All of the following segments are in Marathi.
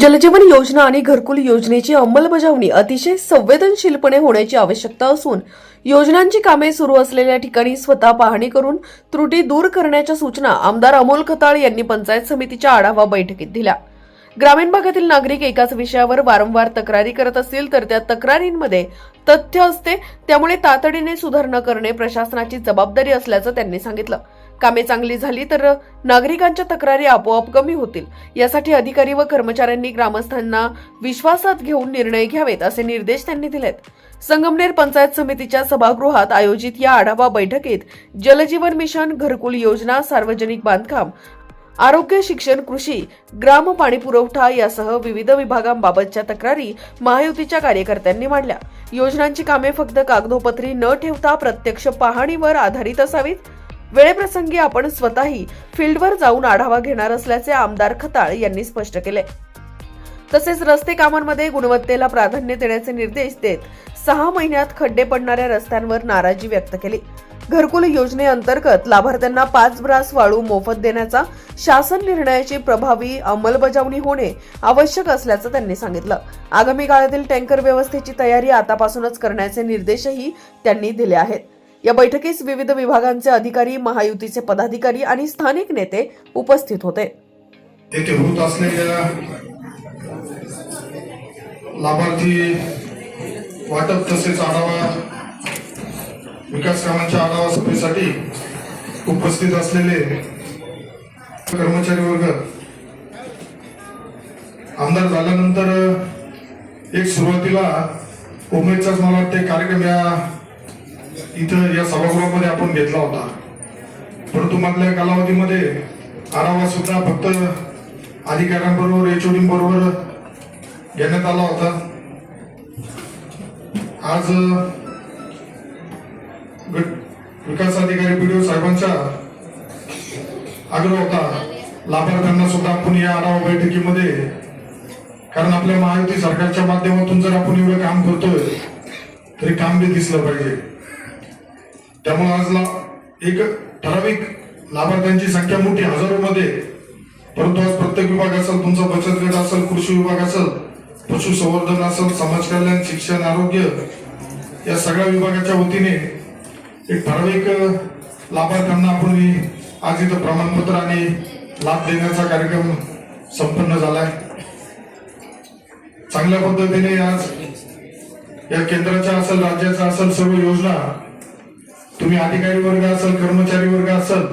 जलजीवन योजना आणि घरकुल योजनेची अंमलबजावणी अतिशय संवेदनशीलपणे होण्याची आवश्यकता असून योजनांची कामे सुरू असलेल्या ठिकाणी स्वतः पाहणी करून त्रुटी दूर करण्याच्या सूचना आमदार अमोल खताळ यांनी पंचायत समितीच्या आढावा बैठकीत दिल्या. ग्रामीण भागातील नागरिक एकाच विषयावर वारंवार तक्रारी करत असतील तर त्या तक्रारींमध्ये तथ्य असते त्यामुळे तातडीने सुधारणा करणे प्रशासनाची जबाबदारी असल्याचं त्यांनी सांगितलं. कामे चांगली झाली तर नागरिकांच्या तक्रारी आपोआप कमी होतील. यासाठी अधिकारी व कर्मचाऱ्यांनी ग्रामस्थांना विश्वासात घेऊन निर्णय घ्यावेत असे निर्देश त्यांनी दिलेत. संगमनेर पंचायत समितीच्या सभागृहात आयोजित या आढावा बैठकीत जलजीवन मिशन घरकुल योजना सार्वजनिक बांधकाम आरोग्य शिक्षण कृषी ग्राम पाणी पुरवठा यासह विविध विभागांबाबतच्या तक्रारी महायुतीच्या कार्यकर्त्यांनी मांडल्या. योजनांची कामे फक्त कागदोपत्री न ठेवता प्रत्यक्ष पाहणीवर आधारित असावीत वेळेप्रसंगी आपण स्वतःही फील्डवर जाऊन आढावा घेणार असल्याचे आमदार खताळ यांनी स्पष्ट केले. तसेच रस्ते कामांमध्ये गुणवत्तेला प्राधान्य देण्याचे निर्देश देत सहा महिन्यात खड्डे पडणाऱ्या रस्त्यांवर नाराजी व्यक्त केली. घरकुल योजनेअंतर्गत लाभार्थ्यांना पाच ब्रास वाळू मोफत देण्याचा शासन निर्णयाची प्रभावी अंमलबजावणी होणे आवश्यक असल्याचं त्यांनी सांगितलं. आगामी काळातील टँकर व्यवस्थेची तयारी आतापासूनच करण्याचे निर्देशही त्यांनी दिले आहेत. या बैठकीस विविध विभागांचे अधिकारी महायुतीचे पदाधिकारी आणि स्थानिक नेते उपस्थित होते. येथे होत असलेल्या लाभार्थी वाटप तसेच आढावा विकास कामांच्या आढावा सभेसाठी उपस्थित असलेले कर्मचारी वर्ग आमदार झाल्यानंतर एक सुरुवातीला उमेदचाच मला वाटते कार्यक्रम या इथं या सभागृहामध्ये आपण घेतला होता. परंतु मधल्या कालावधीमध्ये आढावा सुद्धा फक्त अधिकाऱ्यांबरोबर एचओडी बरोबर घेण्यात आला होता. आज विकास अधिकारी पीडीओ साहेबांचा आग्रह होता. लाभार्थ्यांना सुद्धा आपण या आढावा बैठकीमध्ये कारण आपल्या महायुती सरकारच्या माध्यमातून जर आपण एवढं काम करतोय तरी काम बी दिसलं पाहिजे. त्यामुळे आज एक ठराविक लाभार्थ्यांची संख्या मोठी हजारो मध्ये. परंतु आज प्रत्येक विभाग असेल तुमचा बचत गट असेल कृषी विभाग असेल पशुसंवर्धन असेल समाज कल्याण शिक्षण आरोग्य या सगळ्या विभागाच्या वतीने एक ठराविक लाभार्थ्यांना आपण आज इथं प्रमाणपत्र आणि लाभ देण्याचा कार्यक्रम संपन्न झालाय. चांगल्या पद्धतीने आज या केंद्राच्या असेल राज्याच्या असेल सर्व योजना तुम्ही अधिकारी वर्ग असेल कर्मचारी वर्ग असाल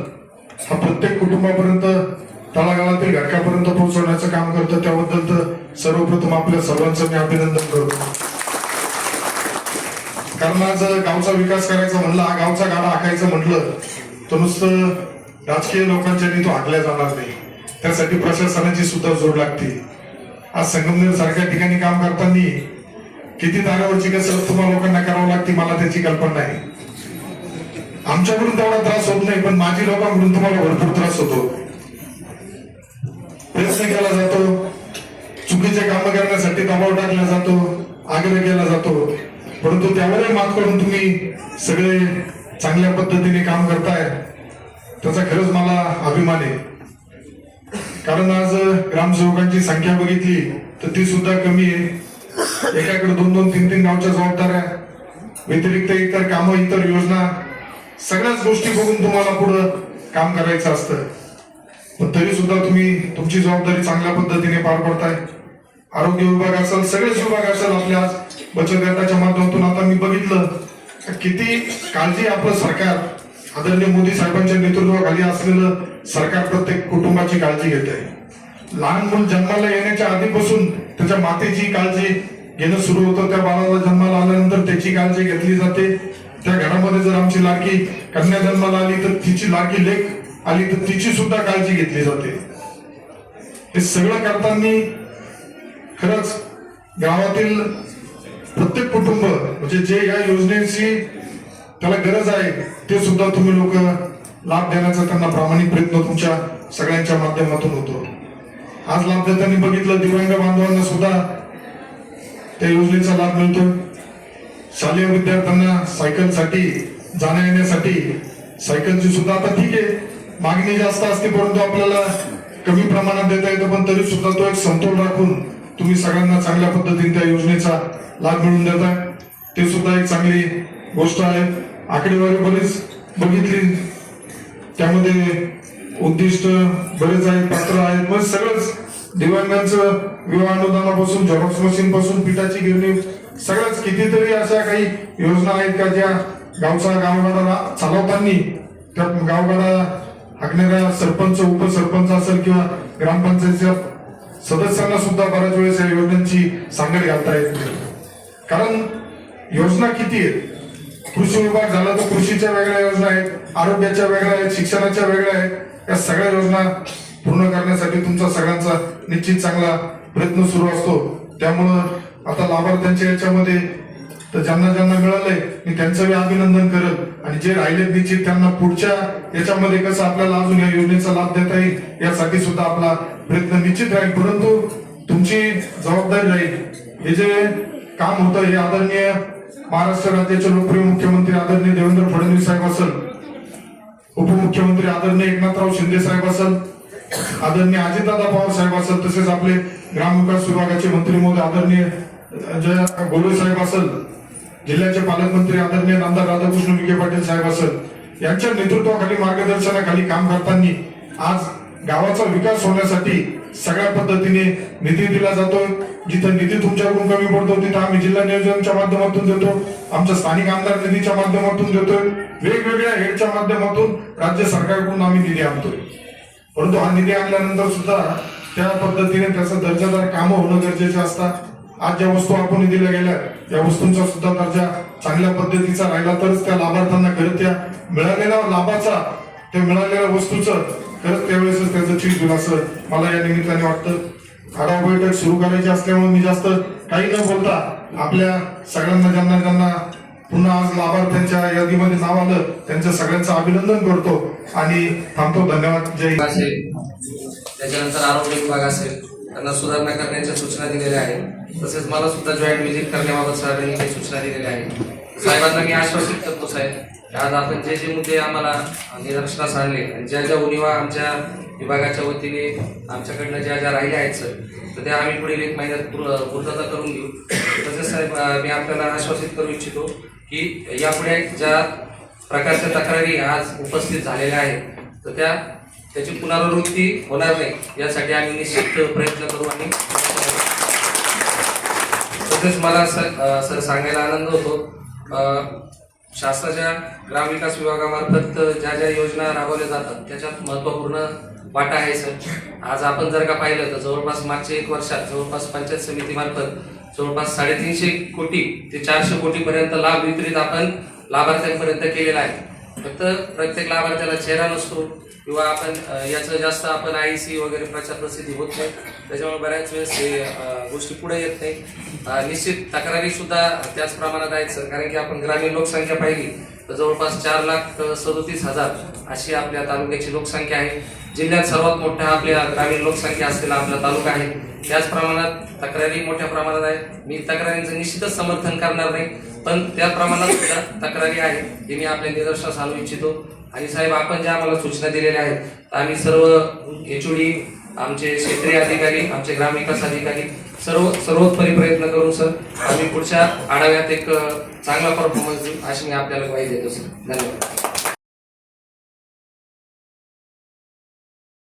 हा प्रत्येक कुटुंबापर्यंत तळागाळातील घटकापर्यंत पोहोचवण्याचं काम करतं. त्याबद्दल तर सर्वप्रथम आपल्या सर्वांचं मी अभिनंदन करतो. कारण आज गावचा विकास करायचा म्हणलं हा गावचा गाडा हाकायचं म्हटलं तर नुसतं राजकीय लोकांच्यानी तो हाकल्या जाणार नाही. त्यासाठी प्रशासनाची सुद्धा जोड लागते. आज संगमनेर सारख्या ठिकाणी काम करताना किती ताऱ्यावरची कसरत तुम्हाला लोकांना करावं लागते मला त्याची कल्पना नाही. आमच्याकडून तेवढा त्रास होत नाही पण माझी लोकांकडून तुम्हाला भरपूर त्रास होतो. प्रयत्न केला जातो. चुकीचे काम करण्यासाठी दबाव टाकला जातो आग्रह केला जातो. परंतु त्यावरही मात करून तुम्ही सगळे चांगल्या पद्धतीने काम करताय त्याचा खरंच मला अभिमान आहे. कारण आज ग्रामसेवकांची संख्या बघितली तर ती सुद्धा कमी आहे. एकाकडे दोन दोन तीन तीन गावच्या जबाबदाऱ्या व्यतिरिक्त इतर कामं इतर योजना सगळ्याच गोष्टी बघून तुम्हाला पुढं काम करायचं असतं. पण तरी सुद्धा तुम्ही तुमची जबाबदारी चांगल्या पद्धतीने पार पडताय. आरोग्य विभाग असेल सगळेच विभाग असेल आपल्या बचत गटाच्या माध्यमातून. आता मी बघितलं किती काळजी आपलं सरकार आदरणीय मोदी साहेबांच्या नेतृत्वाखाली असलेलं सरकार प्रत्येक कुटुंबाची काळजी घेत आहे. लहान मुल जन्माला येण्याच्या आधीपासून त्याच्या मातेची काळजी घेणं सुरू होतं. त्या बाळाला जन्माला आल्यानंतर त्याची काळजी घेतली जाते. त्या घरामध्ये जर आमची लाडकी कन्या जन्माला आली तर तिची लाडकी लेख आली तर तिची सुद्धा काळजी घेतली जाते. हे सगळं करताना खरंच गावातील प्रत्येक कुटुंब म्हणजे जे या योजनेची त्याला गरज आहे ते सुद्धा तुम्ही लोक लाभ देण्याचा त्यांना प्रामाणिक प्रयत्न तुमच्या सगळ्यांच्या माध्यमातून होतो. आज लाभदात्यांनी बघितलं दिव्यांग बांधवांना सुद्धा त्या योजनेचा लाभ मिळतो. शालेय विद्यार्थ्यांना सायकलसाठी जाण्या येण्यासाठी सायकलची सुद्धा आता ठीक आहे. मागणी जास्त असते परंतु आपल्याला कमी प्रमाणात देता येतं पण तरी सुद्धा तो एक समतोल राखून तुम्ही सगळ्यांना चांगल्या पद्धतीने त्या योजनेचा लाभ मिळून देता ते सुद्धा एक चांगली गोष्ट आहे. आकडेवारी बरीच बघितली. त्यामध्ये उद्दिष्ट बरेच आहेत पात्र आहेत मग सगळंच दिव्यांगांचं विवाह अनुदानापासून झेरॉक्स मशीन पासून पिठाची गिरणी सगळ्याच कितीतरी अशा काही योजना आहेत का ज्या गावचा गावगाडा चालवताना त्या गावगाडा हाकणाऱ्या सरपंच उपसरपंच असेल किंवा ग्रामपंचायतच्या सदस्यांना सुद्धा बऱ्याच वेळेस या योजनांची सांगड घालता येत नाही. कारण योजना किती आहेत? कृषी विभाग झाला तर कृषीच्या वेगळ्या योजना आहेत आरोग्याच्या वेगळ्या आहेत शिक्षणाच्या वेगळ्या आहेत. या सगळ्या योजना पूर्ण करण्यासाठी तुमचा सगळ्यांचा निश्चित चांगला प्रयत्न सुरू असतो. त्यामुळं आता लाभार्थ्यांच्या याच्यामध्ये तर ज्यांना ज्यांना मिळालंय मी त्यांचं मी अभिनंदन करत आणि जे राहिले निश्चित त्यांना पुढच्या याच्यामध्ये कसं आपल्याला अजून या योजनेचा लाभ देता येईल यासाठी सुद्धा आपला प्रयत्न निश्चित राहील. परंतु तुमची जबाबदारी राहील. हे जे काम होतं हे आदरणीय महाराष्ट्र राज्याचे लोकप्रिय मुख्यमंत्री आदरणीय देवेंद्र फडणवीस साहेब असल उपमुख्यमंत्री आदरणीय एकनाथराव शिंदे साहेब असल आदरणीय अजितदादा पवार साहेब असेल तसेच आपले ग्रामविकास विभागाचे मंत्री महोदय आदरणीय जय गोले साहेब असेल जिल्ह्याचे पालकमंत्री आदरणीय नामदार राधाकृष्ण विखे पाटील साहेब असेल यांच्या नेतृत्वाखाली मार्गदर्शनाखाली काम करताना आज गावाचा विकास होण्यासाठी सगळ्या पद्धतीने निधी दिला जातोय. जिथं निधी तुमच्याकडून कमी पडतो तिथं आम्ही जिल्हा नियोजनच्या माध्यमातून देतो आमच्या स्थानिक आमदार निधीच्या माध्यमातून देतोय. वेगवेगळ्या हेडच्या माध्यमातून राज्य सरकारकडून आम्ही निधी आणतोय. परंतु हा निधी आणल्यानंतर सुद्धा त्या पद्धतीने त्याचा दर्जादार कामं होणं गरजेचे असतात आज ज्या वस्तू आपण दिल्या गेल्या या वस्तूंचा सुद्धा दर्जा चांगल्या पद्धतीचा राहिला तरच त्या लाभार्थ्यांना खरं त्या मिळालेल्या लाभाचा त्या मिळालेल्या वस्तूचं खरंच त्यावेळेस त्याचं चीज होईल असं मला या निमित्ताने वाटतं. आढावा बैठक सुरू करायची असल्यामुळे मी जास्त काही न बोलता आपल्या सगळ्यांना ज्यांना ज्यांना पुन्हा आज लाभार्थ्यांच्या यादीमध्ये नाव आलं त्यांचं सगळ्यांचं अभिनंदन करतो आणि थांबतो. धन्यवाद. जय असेल त्याच्यानंतर आरोग्य विभाग असेल. त्यांना सुधारणा करण्याच्या सूचना दिलेल्या आहेत. तसेच मला सुद्धा जॉईंट व्हिजिट करण्याबाबत सरांनी काही सूचना दिलेल्या आहेत. साहेबांना मी आश्वासित करतो साहेब आज आपण जे जे मुद्दे आम्हाला निदर्शनास आणले आणि ज्या ज्या उणीवा आमच्या विभागाच्या वतीने आमच्याकडनं ज्या ज्या राहिल्या आहेत सर तर त्या आम्ही पुढील एक महिन्यात पूर्तता करून घेऊ. तसेच साहेब मी आपल्याला आश्वासित करू इच्छितो की यापुढे ज्या प्रकारच्या तक्रारी आज उपस्थित झालेल्या आहेत तर त्या त्याची पुनरावृत्ती होणार नाही यासाठी आम्ही निश्चित प्रयत्न करू आणि तसेच मला सर सर सांगायला आनंद होतो. शासनाच्या ग्रामविकास विभागामार्फत ज्या ज्या योजना राबवल्या जातात त्याच्यात महत्त्वपूर्ण वाटा आहे सर. आज आपण जर का पाहिलं तर जवळपास मागच्या एक वर्षात जवळपास पंचायत समितीमार्फत जवळपास साडेतीनशे कोटी ते चारशे कोटीपर्यंत लाभ वितरित आपण लाभार्थ्यांपर्यंत केलेला आहे. फक्त प्रत्येक लाभार्थ्याला चेहरा नसतो किंवा आपण याचं जास्त आपण आय सी वगैरे प्रचार प्रसिद्धी होत नाही. त्याच्यामुळे बऱ्याच वेळेस हे गोष्टी पुढे येत नाही. निश्चित तक्रारी सुद्धा त्याच प्रमाणात आहेत सर. कारण की आपण ग्रामीण लोकसंख्या पाहिली तर जवळपास चार लाख सदोतीस हजार अशी आपल्या तालुक्याची लोकसंख्या आहे. जिल्ह्यात सर्वात मोठा आपल्या ग्रामीण लोकसंख्या असलेला आपला तालुका आहे. त्याच प्रमाणात तक्रारी मोठ्या प्रमाणात आहे मी तक्रारींचं निश्चितच समर्थन करणार नाही. पण त्या प्रमाणात सुद्धा तक्रारी आहे ते मी आपल्या निदर्शनास आणू इच्छितो. आणि साहेब आपण ज्या आम्हाला सूचना दिलेल्या आहेत तर आम्ही सर्व एच आमचे क्षेत्रीय अधिकारी आमचे ग्रामविकास अधिकारी सर्व सर्वोत्तरी प्रयत्न करून सर. आम्ही पुढच्या आढाव्यात एक चांगला परफॉर्मन्स देऊ अशी मी आपल्याला ग्वाही देतो सर. धन्यवाद.